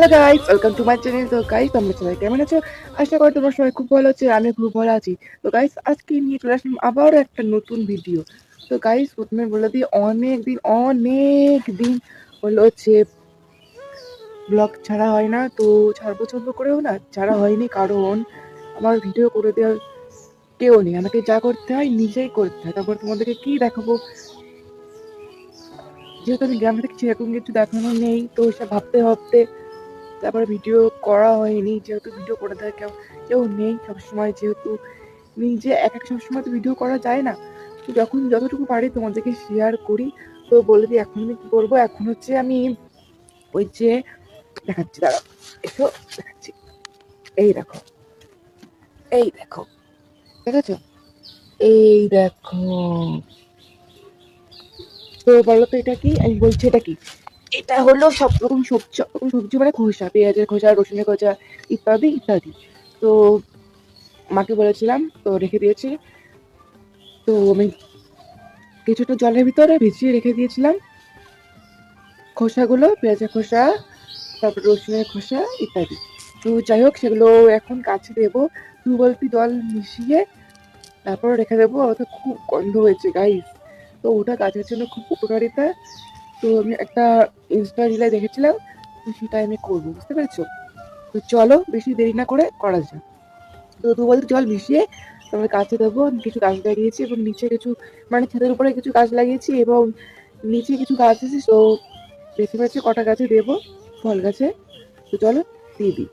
Hello guys welcome to my channel তো guys তোমরা সবাই কেমন আছো? আশা করি তোমরা সবাই খুব ভালো আছো আমি খুব ভালো আছি। তো গাইস আজকে নিয়ে চলে আসলাম আবারও একটা নতুন ভিডিও তো গাইস প্রথমে বলে দিই অনেক দিন অনেক দিন হলো হচ্ছে ব্লগ ছাড়া হয় না, তো ছাড়বো ছাড়বো করেও না, ছাড়া হয়নি কারণ আমার ভিডিও করে দেওয়ার কেউ নেই। আমাকে যা করতে হয় নিজেই করতে হয়। তারপর তোমাদেরকে কি দেখাবো? যেহেতু আমি গ্রামে থেকে, সেরকম কিছু দেখানো নেই, তো সে ভাবতে ভাবতে তারপরে ভিডিও করা হয়নি, যেহেতু ভিডিও করে দেয় কেউ কেউ নেই সবসময়, যেহেতু নিজে এক এক সবসময় তো ভিডিও করা যায় না। তো যখন যতটুকু পারি তোমাদেরকে শেয়ার করি, তো বলে দিই এখন আমি কী করব? এখন হচ্ছে আমি ওই যে দেখাচ্ছি দাঁড়া এসো, দেখাচ্ছি। এই দেখো এই দেখো, দেখেছ? এই দেখো। তো বলো তো এটা কি? আমি বলছি এটা কি? এটা হলো সব রকম সবজি সবজি মানে খোসা, পেঁয়াজের খোসা, রসুনের খোসা ইত্যাদি ইত্যাদি। তো মাকে বলেছিলাম, তো রেখে দিয়েছি। তো আমি কিছুটা জলের ভিতরে ভিজিয়ে রেখে দিয়েছিলাম। খোসাগুলো, পেঁয়াজের খোসা, তারপর রসুনের খোসা ইত্যাদি। তো যাই হোক, সেগুলো এখন কাছে দেবো। দু বালতি জল মিশিয়ে তারপর রেখে দেবো। ওটা খুব গন্ধ হয়েছে গাইস তো ওটা গাছের জন্য খুব উপকারিতা। তো আমি একটা ইনস্টা রিলে দেখেছিলাম, তো সেটাই আমি করব, বুঝতে পেরেছ? তো চলো, বেশি দেরি না করে করা যায় তো দু বলতে জল মিশিয়ে তারপরে কাছে দেবো কিছু গাছ লাগিয়েছি এবং নিচে কিছু মানে ছাদের উপরে কিছু গাছ লাগিয়েছি এবং নিচে কিছু গাছ আছে তো বেছে বেছে কটা গাছে দেবো, ফল গাছে। তো চলো, দিয়ে দিই।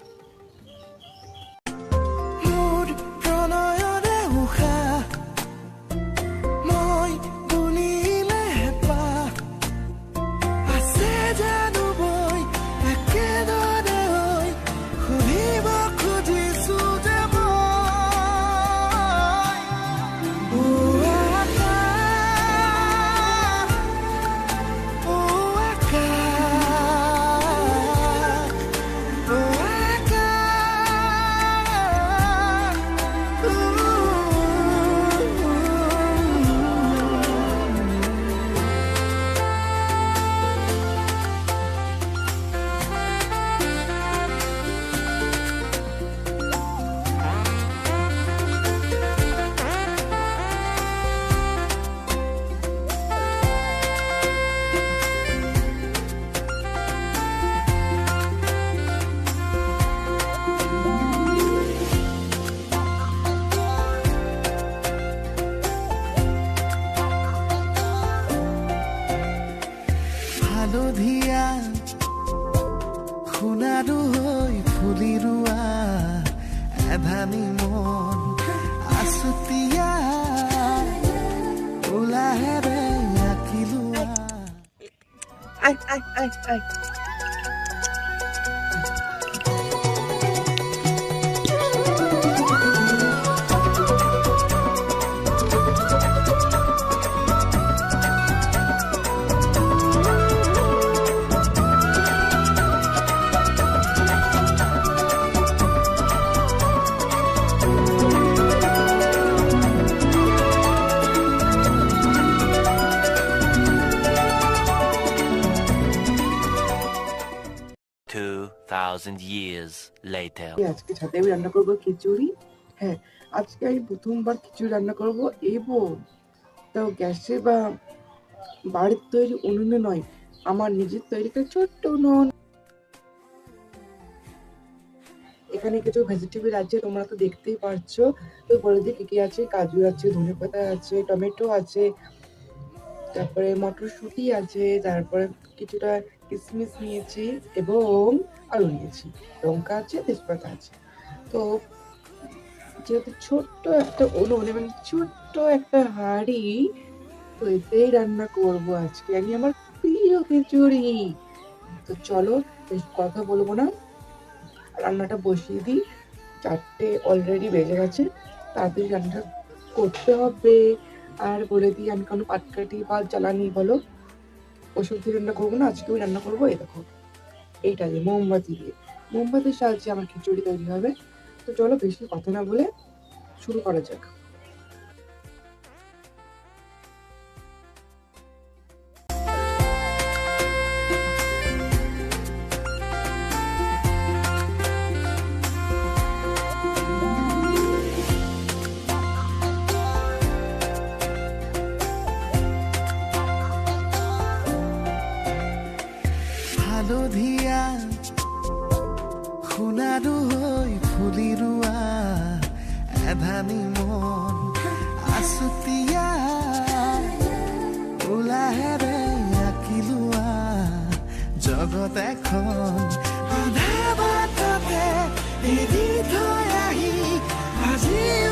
সোণাৰু হৈ ফুলি ৰোৱা এধানি মন আছুতীয়া ওলাহেৰে আঁকিলোৱা 2000 years later. আজকে ছাদে আমি রান্না করব খিচুড়ি। হ্যাঁ আজকে আমি প্রথমবার খিচুড়ি রান্না করব এবং তো গ্যাসে বা বাড়ির তৈরি উনুনে নয়, আমার নিজের তৈরি একটা ছোট্ট উনুন। এখানে কিছু ভেজিটেবল আছে, তোমরা তো দেখতেই পারছ। তো বলে দিই কী কী আছে, কাজু আছে, ধনে পাতা আছে, টমেটো আছে, তারপরে মটরশুঁটি আছে, তারপরে কিছুটা কিশমিশ নিয়েছি এবং আলু নিয়েছি, লঙ্কা আছে, তেজপাতা আছে। তো যেহেতু ছোট্ট একটা উনুন এবং ছোট্ট একটা হাঁড়ি, তো এতেই রান্না করব আজকে। আমি আমার প্রিয় খিচুড়ি। তো চলো কথা বলব না। রান্নাটা বসিয়ে দিই। চারটে অলরেডি বেজে গেছে। তাড়াতাড়ি রান্নাটা করতে হবে। আর বলে দিই, আমি কোনো পাটকাঠি বা জ্বালানি, বলো। ওষুধ রান্না করব না, আজকে ওই রান্না করব, এই দেখো। এইটা দিয়ে মোমবাতি দিয়ে। মোমবাতির সাহায্যে আমার খিচুড়ি তৈরি হবে। তো চলো বেশি কথা না বলে শুরু করা যাক। হালধীয়া সোণাৰু হৈ ফুলি ৰোৱা এধানি মন আছুতীয়া উলাহেৰে আঁকি লোৱা জগত এখন। আধা বাটতে এৰি থৈ আহি আজিও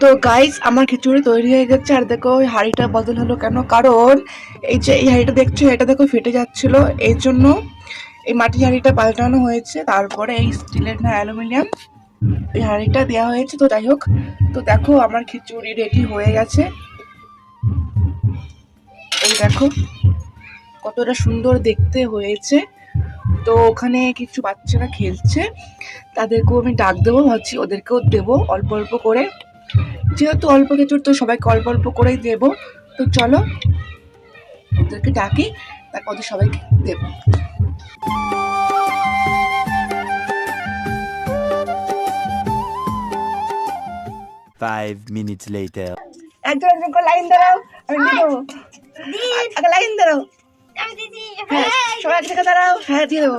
তো গাইস আমার খিচুড়ি তৈরি হয়ে গেছে। আর দেখো, ওই হাঁড়িটা বদল হলো কেন? কারণ এই যে এই হাঁড়িটা দেখছ, এটা দেখো ফেটে যাচ্ছিল। এই জন্য এই মাটির হাঁড়িটা পাল্টানো হয়েছে। তারপরে এই স্টিলের না অ্যালুমিনিয়াম এই হাঁড়িটা দেওয়া হয়েছে। তো যাই হোক, তো দেখো আমার খিচুড়ি রেডি হয়ে গেছে। এই দেখো, কতটা সুন্দর দেখতে হয়েছে। তো ওখানে কিছু বাচ্চারা খেলছে। তাদেরকেও আমি ডাক দেবো, ভাবছি ওদেরকেও দেবো, অল্প অল্প করে। যেহেতু অল্প কিছুর তো সবাইকে অল্প অল্প করেই দেবো তো চলো ওদেরকে ডাকি তারপর ওদের সবাইকে দেবো। Five minutes later. একজন একজন করে লাইন দাঁড়াও আমি দেবো লাইন দাঁড়াও দিদি। হ্যাঁ সবাই এক জায়গায় দাঁড়াও হ্যাঁ দিয়ে দেবো।